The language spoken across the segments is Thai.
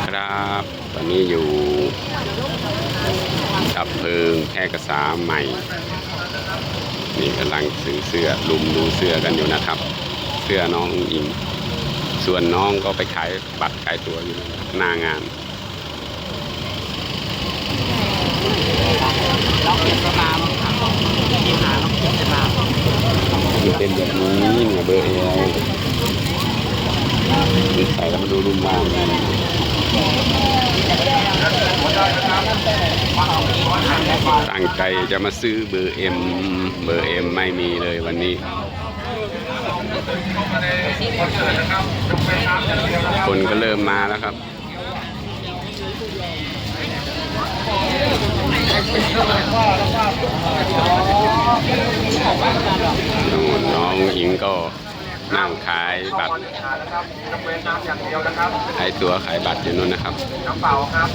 ครับ ตอนนี้อยู่ดับเพลิงแพร่กษาใหม่ นี่กำลังซื้อเสื้อลุมดูเสื้อกันอยู่นะครับ เสื้อน้องอิงส่วนน้องก็ไปขายบัตรขายตั๋วอยู่หน้างานเราเก็บสลามที่หาเราเก็บสลามมันเป็นแบบนี้เนี่ยเบอร์เอลใส่แล้วมาดูรุ่มล่างกัน ตั้งใจจะมาซื้อเบอร์เอ็มเบอร์เอ็มไม่มีเลยวันนี้ คนก็เริ่มมาแล้วครับนู่นน้องหญิงก็ นั่งขายบัตรนะครับยกเว้นน้ำอย่างเดียวนะครับขายตัวขายบัตรอยู่นู่นนะครับน้ำเปล่าครับ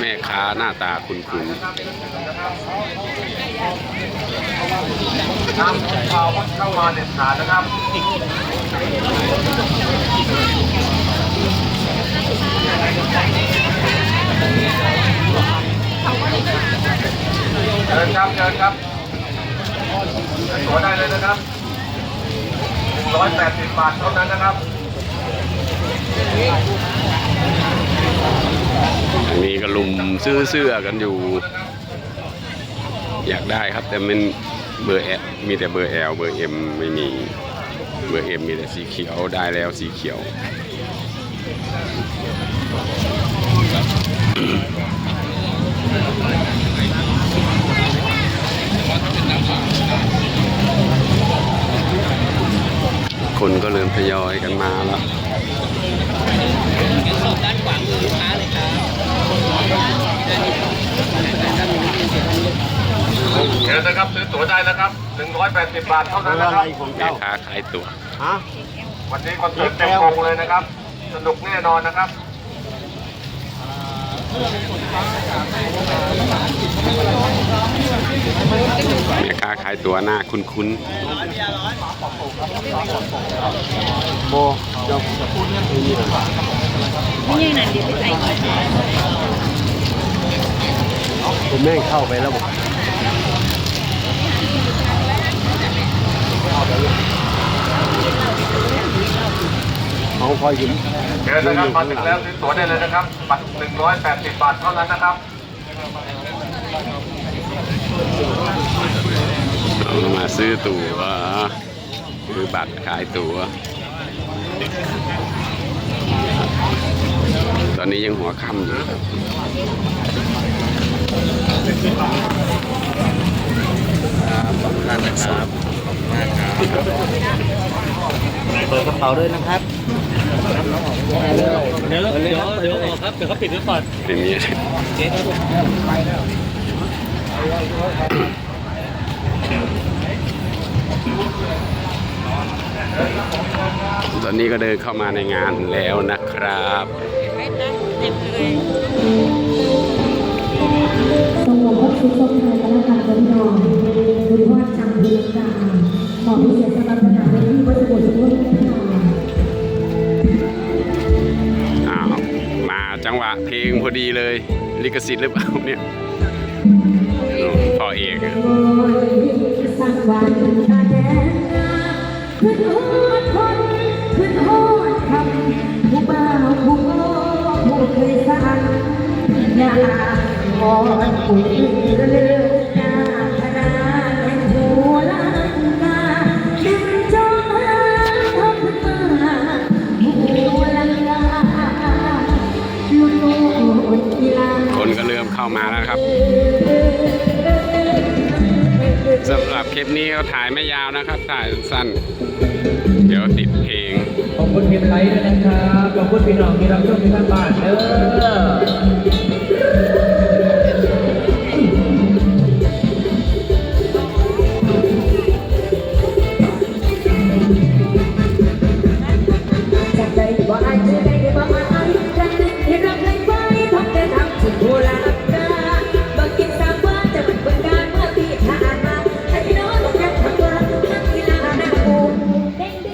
แม่ค้าหน้าตาคุ้นน้ำเปล่าเข้ามาเด็ดขาดนะครับ ชิญครับเชิญครับเชิญตัวได้เลยนะครับ180บาทเท่านั้นนะครับๆอันนี้ก็ลุมซื้อเสื้อกันอยู่ อยากได้ครับ แต่มันเบอร์แอมีแต่เบอร์แอลเบอร์เอ็มไม่มีเบอร์เอ็มมีแต่สีเขียวได้แล้วสีเขียว คนก็เริ่มทยอยกันมาแล้วสอบด้านขวามือลูกค้าเลยครับเชิญนะครับซื้อตั๋วได้นะครับ 180 บาทเท่านั้นนะครับแม่ค้าขายตัวฮะวันนี้คอนเสิร์ตเต็มวงเลยนะครับ สนุกแน่นอนนะครับแม่ค้าขายตัวหน้าคุ้น โบเดี๋ยวผมแม่งเข้าไปแล้วบอกเขาคอยยิ้มเชิญนะครับมาถึงแล้วซื้อตั๋วได้เลยนะครับบัตร180บาทเท่านั้นนะครับๆเอามาซื้อตั๋ว ซื้อบัตรขายตั๋ว ตอนนี้ยังหัวค่ำอยู่ครับขอบคุณนะครับขอบคุณมากครับเปิดกระเป๋าด้วยนะครับเดี๋ยวเดี๋ยวเดี๋ยวเดี๋ยวออกครับเดี๋ยวเขาปิดไว้ก่อนเป็นนี้ เจ๊ครับ อนนี้ก็เดินเข้ามาในงานแล้วนะครับสงบพบชุดชมไทยและการบริหารบุญวาจังบุญกาขอพิเศษสำหรับสถานที่วัสมุทรสงครามอ้าวมาจังหวะเพลงพอดีเลย ลิขสิทธิ์หรือเปล่าเนี่ยพ่อเอกอะโอ้ยสักวันตาแดงขึ้นโหดคน ขึ้นโหดคำผู้บ่าวผู้โง่ผู้เคยสั่งอย่ามอนผู้อื่องหน้าธนาในหัวล้านตาดึงจองหาทำมาหัวล้านตาลุโลดกีฬาคนก็เริ่มเข้ามาแล้วครับสำหรับคลิปนี้ก็ถ่ายไม่ยาวนะครับ ถ่ายสั้น เดี๋ยวติดเพลง ขอบคุณพี่ไทยด้วยนะครับ ขอบคุณพี่น้องที่รับชมที่ทางบ้านเด้อ